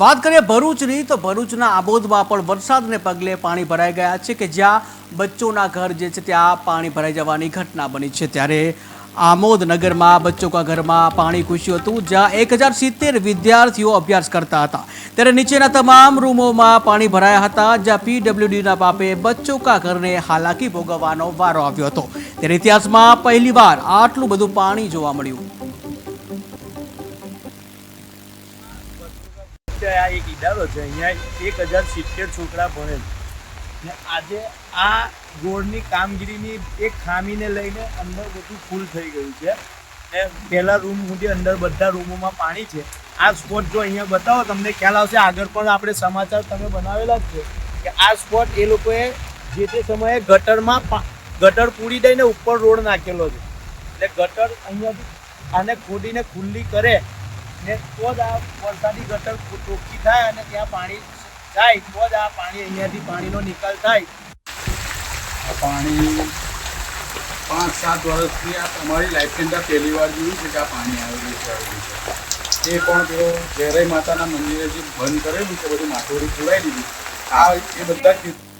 વાત કરીએ ભરૂચની, તો ભરૂચના આબોદમાં પણ વરસાદને પગલે પાણી ભરાઈ ગયા છે કે જ્યાં બચ્ચોના ઘર જે છે ત્યાં પાણી ભરાઈ જવાની ઘટના બની છે. ત્યારે આમોદ નગરમાં બચ્ચો કા ઘરમાં પાણી ઘૂસ્યું હતું, જ્યાં એક હજાર સિત્તેર વિદ્યાર્થીઓ અભ્યાસ કરતા હતા. ત્યારે નીચેના તમામ રૂમોમાં પાણી ભરાયા હતા, જ્યાં પીડબ્લ્યુડીના પાપે બચ્ચો કા ઘરને હાલાકી ભોગવવાનો વારો આવ્યો હતો. ત્યારે ઇતિહાસમાં પહેલીવાર આટલું બધું પાણી જોવા મળ્યું. કે આ એક ઇદારો છે, અહીંયા એક હજાર સિત્તેર છોકરા ભણે છે. ને આજે આ ગોળની કામગીરીની એક ખામીને લઈને અંદર બધું ફૂલ થઈ ગયું છે. ને પહેલાં રૂમ સુધી અંદર બધા રૂમોમાં પાણી છે. આ સ્પોટ જો અહીંયા બતાવો, તમને ખ્યાલ આવશે, આગળ પણ આપણે સમાચાર તમે બનાવેલા જ છે કે આ સ્પોટ એ લોકોએ જે તે સમયે ગટરમાં ગટર પૂરી દઈને ઉપર રોડ નાખેલો છે. એટલે ગટર અહીંયાથી આને ખોદીને ખુલ્લી કરે ને તો જ આ વરસાદી ગટર ચોખ્ખી થાય અને ત્યાં પાણી જાય. તો જ આ પાણી અહીંયાથી પાણીનો નિકાલ થાય. આ પાણી પાંચ, સાત વર્ષથી આ તમારી લાઈફની અંદર પહેલી વાર જોયું છે કે આ પાણી આવેલું છે આવેલું છે. એ પણ પેલો જયરાઈ માતાના મંદિરે જે બંધ કરેલું છે, બધું માથોડી ખોલાઈ દીધું. આ એ બધા